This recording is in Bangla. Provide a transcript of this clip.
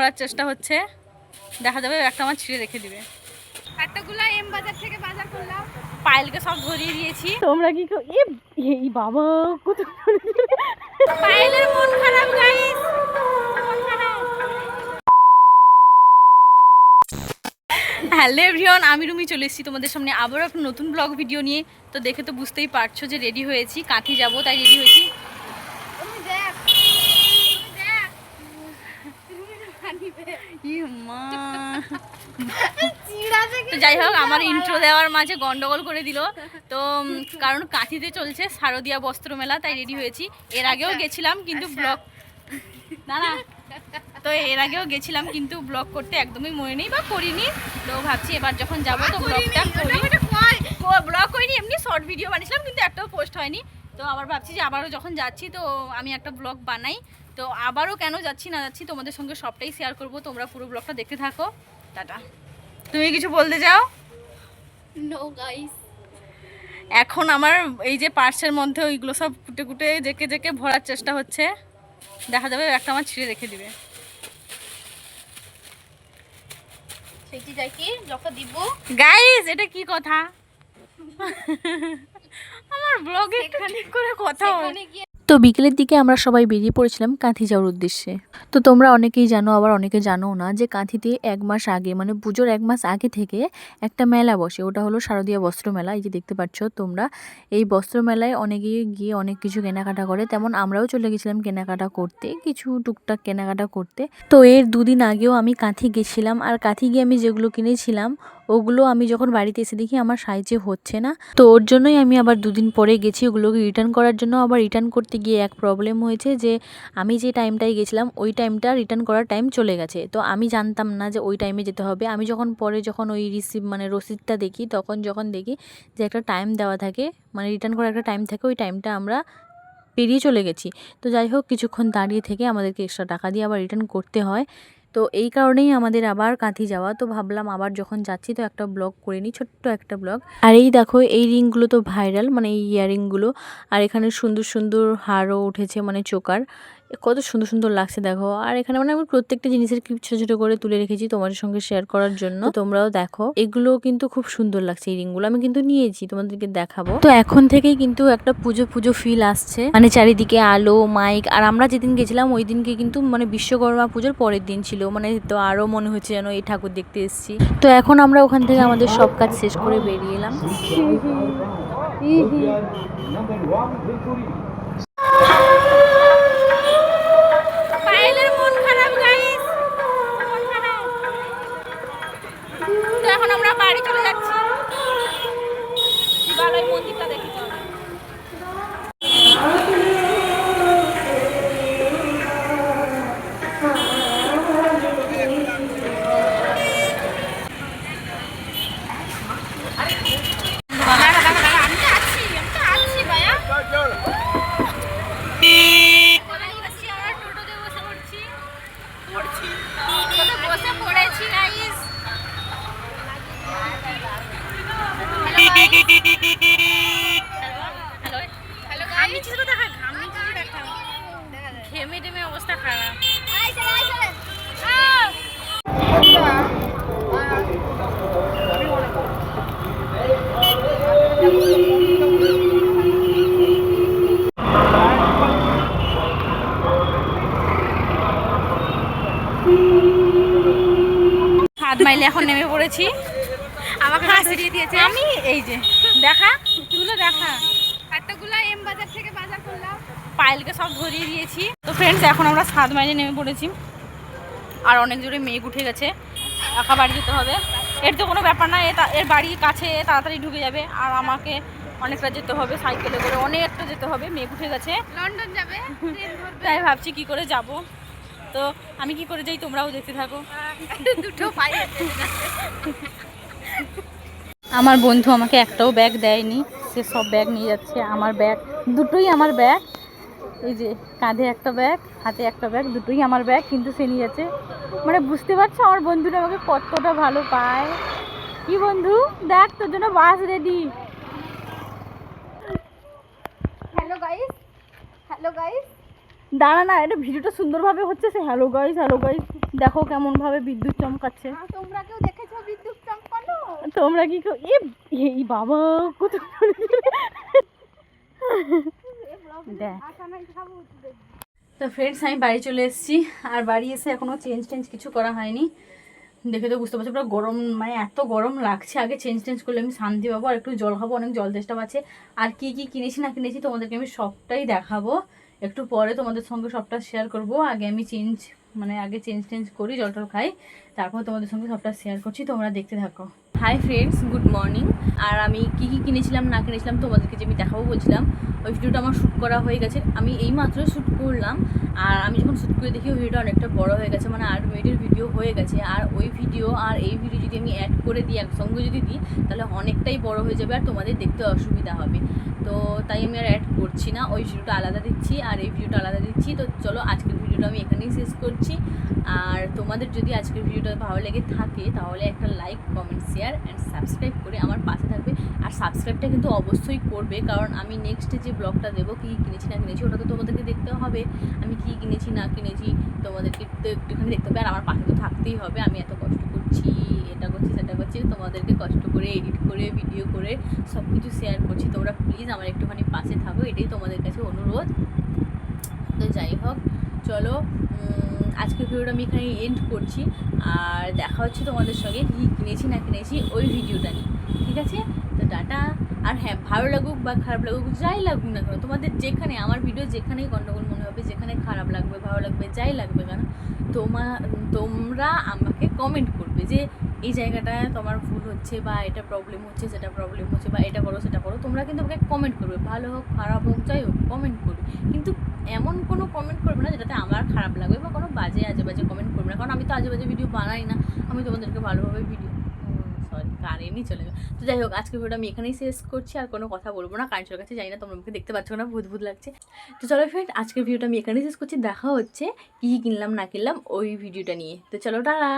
ভরার চেষ্টা হচ্ছে। দেখা যাবে একটা আমার ছিঁড়ে রেখে দিবে। এতগুলো এম বাজার থেকে বাজার করলাম। পায়েলকে সব ধরিয়ে দিয়েছি। তোমরা কি কো- এ এই বাবা কত পায়েলের মন খারাপ গাইস হ্যালো এভরিওয়ান আমি রুমি চলে এসেছি তোমাদের সামনে আবারও একটা নতুন ব্লগ ভিডিও নিয়ে। তো দেখে তো বুঝতেই পারছ যে রেডি হয়েছি কাঁথি যাব তাই রেডি হয়েছি তুমি দেখ তুমি দেখ তুমি মানিবে ই মা চিড়া থেকে তো যাই হোক আমার ইন্ট্রো দেওয়ার মাঝে গন্ডগোল করে দিল। তো কারণ কাঁথিতে চলছে শারদীয়া বস্ত্র মেলা তাই রেডি হয়েছি। এর আগেও গেছিলাম কিন্তু ব্লগ না না। তো এর আগেও গেছিলাম কিন্তু ব্লগ করতে একদমই মনে নেই বা করিনি। তো ভাবছি এবার যখন যাব তো ব্লগটা করি। ব্লগ করিনি এমনি শর্ট ভিডিও বানিয়েছিলাম কিন্তু একটাও পোস্ট হয়নি। তো আবার ভাবছি যে আবারও যখন যাচ্ছি তো আমি একটা ব্লগ বানাই। তো আবারও কেন যাচ্ছি না যাচ্ছি তোমাদের সঙ্গে সবটাই শেয়ার করব। তোমরা পুরো ব্লগটা দেখতে থাকো। টাটা। তুমি কিছু বলতে চাও? নো গাইস এখন আমার এই যে পার্সের মধ্যে ওইগুলো সব কুটে কুটে জেকে জেকে ভরার চেষ্টা হচ্ছে। দেখা যাবে একটা আমার ছিঁড়ে রেখে দিবে। সেটি যাই কি যখন দিব। গাইস এটা কি কথা? আমার ব্লগে একটু ঠিক করে কথা হয় তো বিকেলের দিকে আমরা সবাই বেরিয়ে পড়েছিলাম কাঁথি যাওয়ার উদ্দেশ্যে। তো তোমরা অনেকেই জানো, আবার অনেকে জানো না, যে কাঁথিতে এক মাস আগে মানে পুজোর এক মাস আগে থেকে একটা মেলা বসে। ওটা হলো শারদীয়া বস্ত্র মেলা, এই যে দেখতে পাচ্ছ তোমরা। এই বস্ত্র মেলায় অনেকে গিয়ে অনেক কিছু কেনাকাটা করে। তেমন আমরাও চলে গেছিলাম কেনাকাটা করতে, কিছু টুকটাক কেনাকাটা করতে। তো এর দুদিন আগেও আমি কাঁথি গেছিলাম, আর কাঁথি গিয়ে আমি যেগুলো কিনেছিলাম ওগুলো আমি যখন বাড়িতে এসে দেখি আমার সাইজে হচ্ছে না, তো ওর জন্যই আমি আবার দুদিন পরে গেছি ওগুলোকে রিটার্ন করার জন্য। আবার রিটার্ন করতে গিয়ে এক প্রবলেম হয়েছে যে, আমি যে টাইমটায় গেছিলাম, ওই টাইমটা রিটার্ন করার টাইম চলে গেছে। তো আমি জানতাম না যে ওই টাইমে যেতে হবে। আমি যখন পরে যখন ওই রিসিভ মানে রসিদটা দেখি, তখন যখন দেখি যে একটা টাইম দেওয়া থাকে মানে রিটার্ন করার একটা টাইম থাকে, ওই টাইমটা আমরা পেরিয়ে চলে গেছি। তো যাই হোক, কিছুক্ষণ দাঁড়িয়ে থেকে আমাদেরকে এক্সট্রা টাকা দিয়ে আবার রিটার্ন করতে হয়। তো এই কারণেই আমাদের আবার কাঁথি যাওয়া। তো ভাবলাম আবার যখন যাচ্ছি তো একটা ব্লগ করে নিই, ছোট্ট একটা ব্লগ আর এই দেখো, এই রিংগুলো তো ভাইরাল মানে এই ইয়ারিংগুলো। আর এখানে সুন্দর সুন্দর হারও উঠেছে মানে চোকার। কত সুন্দর সুন্দর লাগছে দেখো। আর এখানে মানে আমি প্রত্যেকটা জিনিসের ক্লিপ ছোট ছোট করে তুলে রেখেছি তোমাদের সঙ্গে শেয়ার করার জন্য। তোমরাও দেখো এগুলো কিন্তু খুব সুন্দর লাগছে এই রিংগুলো। আমি কিন্তু নিয়েছি, তোমাদেরকে দেখাবো। তো এখন থেকেই কিন্তু একটা পুজো পুজো ফিল আসছে। মানে চারিদিকে আলো মাইক আর আমরা যেদিন গেছিলাম ওই দিনকে কিন্তু মানে বিশ্বকর্মা পুজোর পরের দিন ছিল। মানে তো আরও মনে হচ্ছে যেন এই ঠাকুর দেখতে এসেছি। তো এখন আমরা ওখান থেকে আমাদের সব কাজ শেষ করে বেরিয়ে এলাম। খারাপ হাত মাইলে এখন নেমে পড়েছি। আমাকে দিয়েছে। আমি এই যে দেখা তুলো দেখা। এতগুলো এম বাজার থেকে পায়েলকে সব ধরিয়ে দিয়েছি। তো ফ্রেন্ডস এখন আমরা সাত মাইলে নেমে পড়েছি। আর অনেক জোরে মেঘ উঠে গেছে। একা বাড়ি যেতে হবে। এর তো কোনো ব্যাপার না এর বাড়ির কাছে তাড়াতাড়ি ঢুকে যাবে। আর আমাকে অনেকটা যেতে হবে সাইকেলে করে অনেকটা যেতে হবে। মেঘ উঠে গেছে। লন্ডন যাবে? তাই ভাবছি কি করে যাব। তো আমি কি করে যাই তোমরাও দেখতে থাকো। দুটো পায়ে আমার বন্ধু আমাকে একটাও ব্যাগ দেয়নি। সে সব ব্যাগ নিয়ে যাচ্ছে। আমার ব্যাগ দুটোই আমার ব্যাগ এই যে কাঁধে একটা ব্যাগ হাতে একটা ব্যাগ দুটোই আমার ব্যাগ কিন্তু সে নিয়ে যাচ্ছে মানে বুঝতে পারছ আমার বন্ধুরা আমাকে কতটা ভালো পায়। কি বন্ধু? দেখ তোর জন্য bus ready hello guys hello guys দাঁড়া না এটা ভিডিওটা সুন্দরভাবে হচ্ছে সে হ্যালো গাইস হ্যালো গাইস দেখো কেমন ভাবে বিদ্যুৎ চমকাচ্ছে। তোমরা কেউ দেখেছ বিদ্যুৎ চমকানো? তোমরা কি কেউ- এ এই বাবা কত দেখ। তো ফ্রেন্ডস আমি বাড়ি চলে এসেছি। আর বাড়ি এসে এখনও চেঞ্জ টেঞ্জ কিছু করা হয়নি। দেখে তো বুঝতে পারছি, পুরো গরম মানে এত গরম লাগছে। আগে চেঞ্জ টেঞ্জ করলে আমি শান্তি পাবো, আর একটু জল খাব, অনেক জল তেষ্টা আছে। আর কি কি কিনেছি না কিনেছি তোমাদেরকে আমি সবটাই দেখাবো। একটু পরে তোমাদের সঙ্গে সবটা শেয়ার করব। আগে আমি চেঞ্জ মানে আগে চেঞ্জ টেঞ্জ করি, জল টল খাই। তারপর তোমাদের সঙ্গে সবটা শেয়ার করছি, তোমরা দেখতে থাকো। হাই ফ্রেন্ডস গুড মর্নিং আর আমি কি কি কিনেছিলাম, না কিনেছিলাম তোমাদেরকে যে আমি দেখাবো বলছিলাম, ওই ভিডিওটা আমার শ্যুট করা হয়ে গেছে। আমি এই মাত্র শ্যুট করলাম। আর আমি যখন শ্যুট করে দেখি, ওই ভিডিওটা অনেকটা বড় হয়ে গেছে মানে আট মিনিটের ভিডিও হয়ে গেছে। আর ওই ভিডিও আর এই ভিডিও যদি আমি অ্যাড করে দিই, একসঙ্গে যদি দিই, তাহলে অনেকটাই বড় হয়ে যাবে আর তোমাদের দেখতে অসুবিধা হবে। তো তাই আমি আর অ্যাড করছি না, ওই ভিডিওটা আলাদা দিচ্ছি, আর এই ভিডিওটা আলাদা দিচ্ছি। তো চলো আজকের ভিডিওটা আমি এখানেই শেষ করছি। আর তোমাদের যদি আজকের ভিডিওটা ভালো লেগে থাকে, তাহলে একটা like comment share and subscribe করে আমার পাশে থাকবে। আর সাবস্ক্রাইবটা কিন্তু অবশ্যই করবে, কারণ আমি নেক্সট যে ব্লগটা দেবো, কী কিনেছি না কিনেছি, ওটা তো তোমাদেরকে দেখতে হবে। আমি কী কিনেছি, না কিনেছি, তোমাদেরকে তো একটুখানি দেখতে হবে। আর আমার পাশে তো থাকতেই হবে, আমি এত কষ্ট করছি, এটা করছি, সেটা করছি, তোমাদেরকে কষ্ট করে এডিট করে ভিডিও করে সব কিছু শেয়ার করছি। তোমরা প্লিজ আমার একটুখানি পাশে থাকো, এটাই তোমাদের কাছে অনুরোধ। তো যাই হোক চলো আজকের ভিডিওটা আমি এখানে এন্ড করছি। আর দেখা হচ্ছে তোমাদের সঙ্গে কী কিনেছি না কিনেছি ওই ভিডিওটা নিয়ে, ঠিক আছে? তো ডাটা আর হ্যাঁ ভালো লাগুক বা খারাপ লাগুক, যাই লাগুক না কেন, তোমাদের যেখানে, আমার ভিডিও যেখানেই গণ্ডগোল মনে হবে, যেখানে খারাপ লাগবে, ভালো লাগবে, যাই লাগবে কেন, তোমা, তোমরা আমাকে কমেন্ট করবে যে এই জায়গাটায় তোমার ভুল হচ্ছে বা এটা প্রবলেম হচ্ছে, সেটা প্রবলেম হচ্ছে বা এটা করো, সেটা করো, তোমরা কিন্তু আমাকে কমেন্ট করবে। ভালো হোক, খারাপ হোক, যাই হোক কমেন্ট করবে। কিন্তু এমন কোনো কমেন্ট করবে না যেটাতে আমার খারাপ লাগবে বা কোনো বাজে আজে বাজে কমেন্ট করবে না। কারণ আমি তো আজে বাজে ভিডিও বানাই না। আমি তোমাদেরকে ভালোভাবে ভিডিও সরি কারেন্টই চলে গেল তো যাই হোক আজকে ভিডিওটা আমি এখানেই শেষ করছি। আর কোনো কথা বলব না। কারেন্টের কাছে যাই না, তোমরা আমাকে দেখতে পাচ্ছ না ভূত ভূত লাগছে। তো চলো ফ্রেন্ড আজকের ভিডিওটা আমি এখানেই শেষ করছি। দেখা হচ্ছে কী কী কিনলাম, না কিনলাম, ওই ভিডিওটা নিয়ে। তো চলো, টাটা!